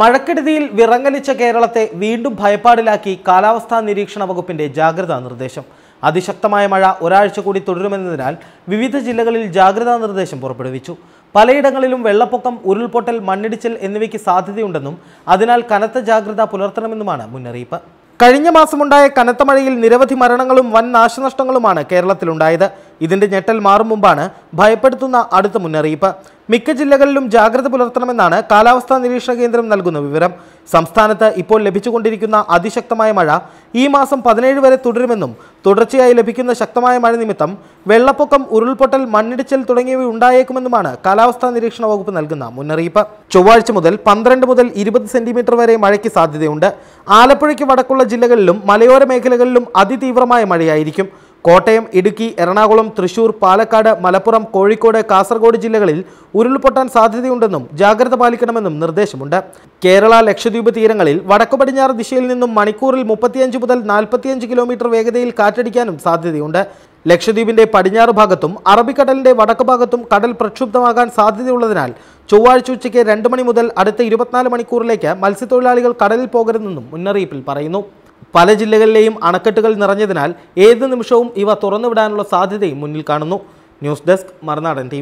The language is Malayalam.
മഴക്കെടുതിയിൽ വിറങ്ങലിച്ച കേരളത്തെ വീണ്ടും ഭയപ്പാടിലാക്കി കാലാവസ്ഥാ നിരീക്ഷണ വകുപ്പിന്റെ ജാഗ്രതാ നിർദ്ദേശം. അതിശക്തമായ മഴ ഒരാഴ്ച കൂടി തുടരുമെന്നതിനാൽ വിവിധ ജില്ലകളിൽ ജാഗ്രതാ നിർദ്ദേശം പുറപ്പെടുവിച്ചു. പലയിടങ്ങളിലും വെള്ളപ്പൊക്കം ഉരുൾപൊട്ടൽ മണ്ണിടിച്ചിൽ എന്നിവയ്ക്ക് സാധ്യതയുണ്ടെന്നും അതിനാൽ കനത്ത ജാഗ്രത പുലർത്തണമെന്നുമാണ് മുന്നറിയിപ്പ്. കഴിഞ്ഞ മാസമുണ്ടായ കനത്ത മഴയിൽ നിരവധി മരണങ്ങളും വൻ നാശനഷ്ടങ്ങളുമാണ് കേരളത്തിലുണ്ടായത്. ഇതിന്റെ ഞെട്ടൽ മാറും മുമ്പാണ് ഭയപ്പെടുത്തുന്ന അടുത്ത മുന്നറിയിപ്പ്. മിക്ക ജില്ലകളിലും ജാഗ്രത പുലർത്തണമെന്നാണ് കാലാവസ്ഥാ നിരീക്ഷണ കേന്ദ്രം നൽകുന്ന വിവരം. സംസ്ഥാനത്ത് ഇപ്പോൾ ലഭിച്ചുകൊണ്ടിരിക്കുന്ന അതിശക്തമായ മഴ ഈ മാസം പതിനേഴ് വരെ തുടരുമെന്നും തുടർച്ചയായി ലഭിക്കുന്ന ശക്തമായ മഴ നിമിത്തം വെള്ളപ്പൊക്കം ഉരുൾപൊട്ടൽ മണ്ണിടിച്ചിൽ തുടങ്ങിയവ ഉണ്ടായേക്കുമെന്നുമാണ് കാലാവസ്ഥാ നിരീക്ഷണ വകുപ്പ് നൽകുന്ന മുന്നറിയിപ്പ്. ചൊവ്വാഴ്ച മുതൽ പന്ത്രണ്ട് മുതൽ ഇരുപത് സെന്റിമീറ്റർ വരെ മഴയ്ക്ക് സാധ്യതയുണ്ട്. ആലപ്പുഴയ്ക്ക് വടക്കുള്ള ജില്ലകളിലും മലയോര മേഖലകളിലും അതിതീവ്രമായ മഴയായിരിക്കും. കോട്ടയം ഇടുക്കി എറണാകുളം തൃശൂർ പാലക്കാട് മലപ്പുറം കോഴിക്കോട് കാസർഗോഡ് ജില്ലകളിൽ ഉരുൾപൊട്ടാൻ സാധ്യതയുണ്ടെന്നും ജാഗ്രത പാലിക്കണമെന്നും നിർദ്ദേശമുണ്ട്. കേരള ലക്ഷദ്വീപ് തീരങ്ങളിൽ വടക്കു പടിഞ്ഞാറ് ദിശയിൽ നിന്നും മണിക്കൂറിൽ മുപ്പത്തിയഞ്ച് മുതൽ നാൽപ്പത്തിയഞ്ച് കിലോമീറ്റർ വേഗതയിൽ കാറ്റടിക്കാനും സാധ്യതയുണ്ട്. ലക്ഷദ്വീപിന്റെ പടിഞ്ഞാറ് ഭാഗത്തും അറബിക്കടലിന്റെ വടക്ക് ഭാഗത്തും കടൽ പ്രക്ഷുബ്ധമാകാൻ സാധ്യതയുള്ളതിനാൽ ചൊവ്വാഴ്ച ഉച്ചയ്ക്ക് രണ്ട് മണി മുതൽ അടുത്ത ഇരുപത്തിനാല് മണിക്കൂറിലേക്ക് മത്സ്യത്തൊഴിലാളികൾ കടലിൽ പോകരുതെന്നും മുന്നറിയിപ്പിൽ പറയുന്നു. പല ജില്ലകളിലെയും അണക്കെട്ടുകൾ നിറഞ്ഞതിനാൽ ഏത് നിമിഷവും ഇവ തുറന്നുവിടാനുള്ള സാധ്യതയും മുന്നിൽ കാണുന്നു. ന്യൂസ് ഡെസ്ക് മറുനാടൻ ടി